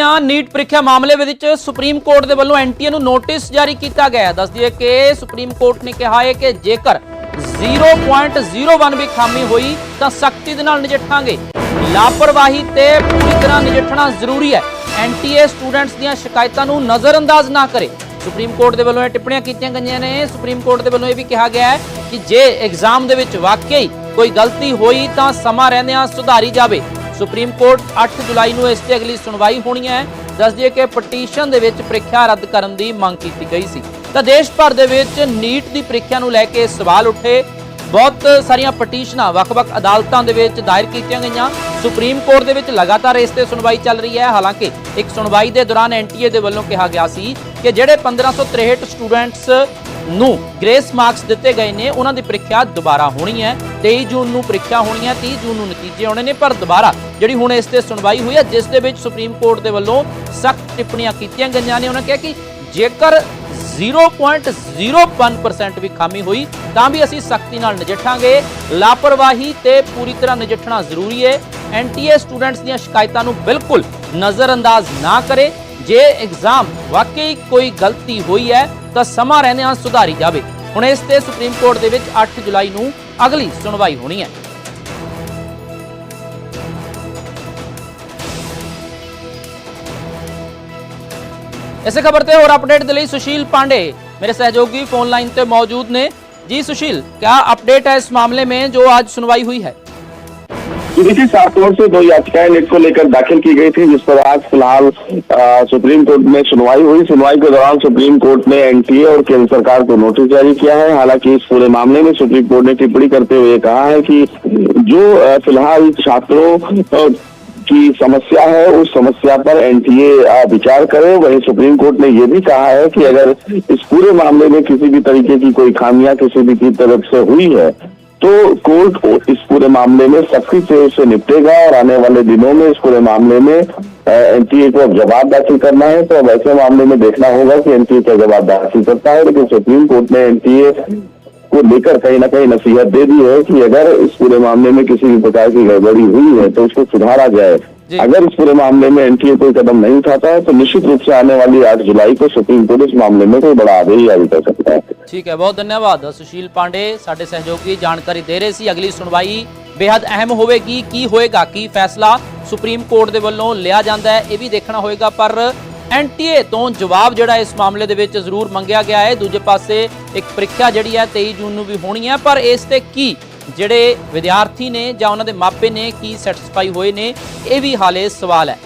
ਆ, ਨੀਟ ਪ੍ਰੀਖਿਆ ਮਾਮਲੇ ਵਿੱਚ ਸੁਪਰੀਮ ਕੋਰਟ ਦੇ ਵੱਲੋਂ ਐਨਟੀਏ ਨੂੰ ਨੋਟਿਸ ਜਾਰੀ ਕੀਤਾ ਗਿਆ ਹੈ। ਦੱਸ ਦਈਏ ਕਿ ਸੁਪਰੀਮ ਕੋਰਟ ਨੇ ਕਿਹਾ ਹੈ ਕਿ ਜੇਕਰ 0.01 ਵੀ ਖਾਮੀ ਹੋਈ ਤਾਂ ਸਖਤੀ ਦੇ ਨਾਲ ਨਜਿੱਠਾਂਗੇ। ਲਾਪਰਵਾਹੀ ਤੇ ਪੂਰੀ ਤਰ੍ਹਾਂ ਨਜਿੱਠਣਾ ਜ਼ਰੂਰੀ ਹੈ। ਐਨਟੀਏ ਸਟੂਡੈਂਟਸ ਦੀਆਂ ਸ਼ਿਕਾਇਤਾਂ ਨੂੰ ਨਜ਼ਰਅੰਦਾਜ਼ ਨਾ ਕਰੇ। ਸੁਪਰੀਮ ਕੋਰਟ ਦੇ ਵੱਲੋਂ ਇਹ ਟਿੱਪਣੀਆਂ ਕੀਤੀਆਂ ਗਈਆਂ ਨੇ। ਸੁਪਰੀਮ ਕੋਰਟ ਦੇ ਵੱਲੋਂ ਇਹ ਵੀ ਕਿਹਾ ਗਿਆ ਹੈ ਕਿ ਜੇ ਐਗਜ਼ਾਮ ਦੇ ਵਿੱਚ ਵਾਕਈ ਕੋਈ ਗਲਤੀ ਹੋਈ ਤਾਂ ਸਮਾਂ ਰਹਿੰਦਿਆਂ ਸੁਧਾਰੀ ਜਾਵੇ। ਸੁਪਰੀਮ ਕੋਰਟ 8 ਜੁਲਾਈ ਨੂੰ ਇਸ ਤੇ ਅਗਲੀ ਸੁਣਵਾਈ ਹੋਣੀ ਹੈ। ਦੱਸ ਦਈਏ ਕਿ ਪਟੀਸ਼ਨ ਦੇ ਵਿੱਚ ਪ੍ਰੀਖਿਆ ਰੱਦ ਕਰਨ ਦੀ ਮੰਗ ਕੀਤੀ ਗਈ ਸੀ। ਤਾਂ ਦੇਸ਼ ਭਰ ਦੇ ਵਿੱਚ ਨੀਟ ਦੀ ਪ੍ਰੀਖਿਆ ਨੂੰ ਲੈ ਕੇ ਸਵਾਲ ਉੱਠੇ। ਬਹੁਤ ਸਾਰੀਆਂ ਪਟੀਸ਼ਨਾਂ, ਵੱਖ-ਵੱਖ ਅਦਾਲਤਾਂ ਦੇ ਵਿੱਚ ਦਾਇਰ ਕੀਤੀਆਂ ਗਈਆਂ। ਸੁਪਰੀਮ ਕੋਰਟ ਦੇ ਵਿੱਚ ਲਗਾਤਾਰ ਇਸ ਤੇ ਸੁਣਵਾਈ ਚੱਲ ਰਹੀ ਹੈ। ਹਾਲਾਂਕਿ ਇੱਕ ਸੁਣਵਾਈ ਦੇ ਦੌਰਾਨ ਐਨਟੀਏ ਦੇ ਵੱਲੋਂ ਕਿਹਾ ਗਿਆ ਸੀ ਕਿ ਜਿਹੜੇ 1563 ਸਟੂਡੈਂਟਸ ਨੂੰ ਗ੍ਰੇਸ ਮਾਰਕਸ ਦਿੱਤੇ ਗਏ ਨੇ, ਉਹਨਾਂ ਦੀ ਪ੍ਰੀਖਿਆ ਦੁਬਾਰਾ ਹੋਣੀ ਹੈ। 23 ਜੂਨ ਨੂੰ ਪ੍ਰੀਖਿਆ ਹੋਣੀ ਹੈ 30 ਜੂਨ ਨੂੰ ਨਤੀਜੇ ਆਉਣੇ ਨੇ, ਪਰ ਦੁਬਾਰਾ ਜਿਹੜੀ ਹੁਣ ਇਸ ਤੇ ਸੁਣਵਾਈ ਹੋਈ ਹੈ, ਜਿਸ ਦੇ ਵਿੱਚ ਸੁਪਰੀਮ ਕੋਰਟ ਦੇ ਵੱਲੋਂ ਸਖਤ ਟਿੱਪਣੀਆਂ ਕੀਤੀਆਂ ਗਈਆਂ ਨੇ, ਉਹਨਾਂ ਕਿਹਾ ਕਿ ਜੇਕਰ 0.01% ਵੀ ਖਾਮੀ ਹੋਈ, ਤਾਂ ਵੀ ਅਸੀਂ ਸਖਤੀ ਨਾਲ ਨਜਿੱਠਾਂਗੇ। ਲਾਪਰਵਾਹੀ ਤੇ ਪੂਰੀ ਤਰ੍ਹਾਂ ਨਜਿੱਠਣਾ ਜ਼ਰੂਰੀ ਹੈ। ਐਨਟੀਏ ਸਟੂਡੈਂਟਸ ਦੀਆਂ ਸ਼ਿਕਾਇਤਾਂ ਨੂੰ ਬਿਲਕੁਲ ਨਜ਼ਰਅੰਦਾਜ਼ ਨਾ ਕਰੇ। ਜੇ ਐਗਜ਼ਾਮ ਵਾਕਈ ਕੋਈ ਗਲਤੀ ਹੋਈ ਹੈ, ਤਾਂ ਸਮਾਂ ਰਹਿੰਦਿਆਂ ਸੁਧਾਰੀ ਜਾਵੇ। ਹੁਣ ਇਸ ਤੇ ਸੁਪਰੀਮ ਕੋਰਟ ਦੇ ਵਿੱਚ 8 ਜੁਲਾਈ ਨੂੰ ਅਗਲੀ ਸੁਣਵਾਈ ਹੋਣੀ ਹੈ। ਇਸੇ ਖਬਰ ਤੇ ਹੋਰ ਅਪਡੇਟ ਦੇ ਲਈ ਸੁਸ਼ੀਲ ਪਾਂਡੇ ਮੇਰੇ ਸਹਿਯੋਗੀ ਫੋਨ ਲਾਈਨ ਤੇ ਮੌਜੂਦ ਨੇ। ਜੀ ਸੁਸ਼ੀਲ ਕੀ ਅਪਡੇਟ ਹੈ ਇਸ ਮਾਮਲੇ ਮੇਂ ਜੋ ਅੱਜ ਸੁਣਵਾਈ हुई है देखिए सात ओर से दो याचिकाएँ नीट को लेकर दाखिल की गई थी, जिस पर आज फ़िलहाल सुप्रीम कोर्ट में सुनवाई हुई। सुनवाई के दौरान सुप्रीम कोर्ट ने एनटीए और केंद्र सरकार को नोटिस जारी किया है। हालाँकि इस पूरे मामले में सुप्रीम कोर्ट ने टिप्पणी करते हुए कहा है कि जो फ़िलहाल छात्रों की समस्या है, उस समस्या पर एनटीए विचार करे। वहीं सुप्रीम कोर्ट ने यह भी कहा है कि अगर इस पूरे मामले में किसी भी तरीके की कोई खामियाँ किसी भी की तरफ़ से हुई है तो कोर्ट इस पूरे मामले में सख्ती से उससे निपटेगा और आने वाले दिनों में इस पूरे मामले में एनटीए को अब जवाब दाखिल करना है। तो अब ऐसे मामले में देखना होगा कि एनटीए क्या जवाब दाखिल करता है लेकिन सुप्रीम कोर्ट ने एनटीए को लेकर कहीं ना कहीं नसीहत दे दी है कि अगर इस पूरे मामले में किसी भी प्रकार की गड़बड़ी हुई है तो उसको सुधारा जाए। अगर इस पूरे मामले में एनटीए कोई कदम नहीं उठाता है तो निश्चित रूप से आने वाली आठ जुलाई को सुप्रीम कोर्ट इस मामले में कोई बड़ा आदेश जारी कर सकता है। ਠੀਕ ਹੈ, ਬਹੁਤ ਧੰਨਵਾਦ ਸੁਸ਼ੀਲ ਪਾਂਡੇ, ਸਾਡੇ ਸਹਿਯੋਗੀ ਜਾਣਕਾਰੀ ਦੇ ਰਹੇ ਸੀ। ਅਗਲੀ ਸੁਣਵਾਈ ਬੇहद ਅਹਿਮ ਹੋਵੇਗੀ, ਕੀ ਹੋਏਗਾ, ਕੀ ਫੈਸਲਾ ਸੁਪਰੀਮ ਕੋਰਟ ਦੇ ਵੱਲੋਂ ਲਿਆ ਜਾਂਦਾ ਹੈ, ਇਹ ਵੀ ਦੇਖਣਾ ਹੋਏਗਾ, ਪਰ ਐਨਟੀਏ ਤੋਂ ਜਵਾਬ ਜਿਹੜਾ ਇਸ ਮਾਮਲੇ ਦੇ ਵਿੱਚ ਜ਼ਰੂਰ ਮੰਗਿਆ ਗਿਆ ਹੈ। ਦੂਜੇ ਪਾਸੇ ਇੱਕ ਪ੍ਰੀਖਿਆ ਜਿਹੜੀ ਹੈ 23 ਜੂਨ ਨੂੰ ਵੀ ਹੋਣੀ ਹੈ, ਪਰ ਇਸ ਤੇ ਕੀ ਜਿਹੜੇ ਵਿਦਿਆਰਥੀ ਨੇ ਜਾਂ ਉਹਨਾਂ ਦੇ ਮਾਪੇ ਨੇ, ਕੀ ਸੈਟੀਸਫਾਈ ਹੋਏ ਨੇ, ਇਹ ਵੀ ਹਾਲੇ ਸਵਾਲ ਹੈ।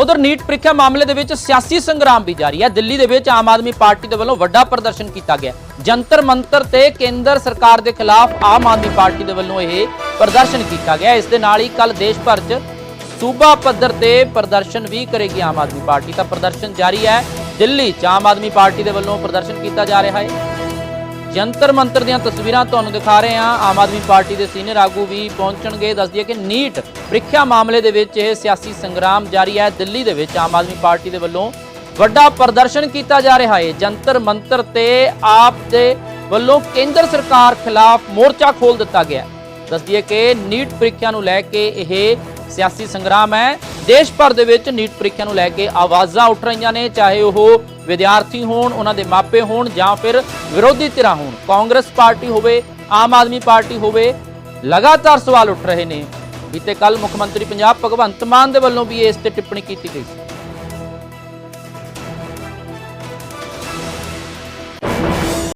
ਉਧਰ ਨੀਟ ਪ੍ਰੀਖਿਆ ਮਾਮਲੇ ਦੇ ਵਿੱਚ ਸਿਆਸੀ ਸੰਗਰਾਮ ਵੀ ਜਾਰੀ ਹੈ। ਦਿੱਲੀ ਦੇ ਵਿੱਚ ਆਮ ਆਦਮੀ ਪਾਰਟੀ ਦੇ ਵੱਲੋਂ ਵੱਡਾ ਪ੍ਰਦਰਸ਼ਨ ਕੀਤਾ ਗਿਆ ਜੰਤਰ ਮੰਤਰ ਤੇ ਕੇਂਦਰ ਸਰਕਾਰ ਦੇ ਖਿਲਾਫ ਆਮ ਆਦਮੀ ਪਾਰਟੀ ਦੇ ਵੱਲੋਂ ਇਹ ਪ੍ਰਦਰਸ਼ਨ ਕੀਤਾ ਗਿਆ ਇਸ ਦੇ ਨਾਲ ਹੀ ਕੱਲ ਦੇਸ਼ ਭਰ 'ਚ ਸੂਬਾ ਪੱਧਰ ਤੇ ਪ੍ਰਦਰਸ਼ਨ ਵੀ ਕਰੇਗੀ ਆਮ ਆਦਮੀ ਪਾਰਟੀ। ਤਾਂ ਪ੍ਰਦਰਸ਼ਨ ਜਾਰੀ ਹੈ। ਦਿੱਲੀ 'ਚ ਆਮ ਆਦਮੀ ਪਾਰਟੀ ਦੇ ਵੱਲੋਂ ਪ੍ਰਦਰਸ਼ਨ ਕੀਤਾ ਜਾ ਰਿਹਾ ਹੈ। ਜੰਤਰ ਮੰਤਰ ਦੀਆਂ ਤਸਵੀਰਾਂ ਤੁਹਾਨੂੰ ਦਿਖਾ ਰਹੇ ਹਾਂ। ਆਮ ਆਦਮੀ ਪਾਰਟੀ ਦੇ ਸੀਨੀਅਰ ਆਗੂ ਵੀ ਪਹੁੰਚਣਗੇ। ਦੱਸ ਦਈਏ ਕਿ ਨੀਟ ਪ੍ਰੀਖਿਆ ਮਾਮਲੇ ਦੇ ਵਿੱਚ ਇਹ ਸਿਆਸੀ ਸੰਗਰਾਮ ਜਾਰੀ ਹੈ। ਦਿੱਲੀ ਦੇ ਵਿੱਚ ਆਮ ਆਦਮੀ ਪਾਰਟੀ ਦੇ ਵੱਲੋਂ ਵੱਡਾ ਪ੍ਰਦਰਸ਼ਨ ਕੀਤਾ ਜਾ ਰਿਹਾ ਹੈ। ਜੰਤਰ ਮੰਤਰ ਤੇ ਆਪ ਦੇ ਵੱਲੋਂ ਕੇਂਦਰ ਸਰਕਾਰ ਖਿਲਾਫ ਮੋਰਚਾ ਖੋਲ ਦਿੱਤਾ ਗਿਆ ਹੈ। ਦੱਸ ਦਈਏ ਕਿ ਨੀਟ ਪ੍ਰੀਖਿਆ ਨੂੰ ਲੈ ਕੇ ਇਹ ਸਿਆਸੀ ਸੰਗਰਾਮ ਹੈ। ਦੇਸ਼ ਭਰ ਦੇ ਵਿੱਚ ਨੀਟ ਪ੍ਰੀਖਿਆ ਨੂੰ ਲੈ ਕੇ ਆਵਾਜ਼ਾਂ ਉੱਠ ਰਹੀਆਂ ਨੇ। ਚਾਹੇ ਉਹ ਵਿਦਿਆਰਥੀ ਹੋਣ, ਉਹਨਾਂ ਦੇ ਮਾਪੇ ਹੋਣ ਜਾਂ ਫਿਰ ਵਿਰੋਧੀ ਧਿਰਾਂ ਹੋਣ, ਕਾਂਗਰਸ ਪਾਰਟੀ ਹੋਵੇ, ਆਮ ਆਦਮੀ ਪਾਰਟੀ ਹੋਵੇ, ਲਗਾਤਾਰ ਸਵਾਲ ਉੱਠ ਰਹੇ ਨੇ। ਬੀਤੇ ਕੱਲ ਮੁੱਖ ਮੰਤਰੀ ਪੰਜਾਬ ਭਗਵੰਤ ਮਾਨ ਦੇ ਵੱਲੋਂ ਵੀ ਇਸ ਤੇ ਟਿੱਪਣੀ ਕੀਤੀ ਗਈ ਸੀ।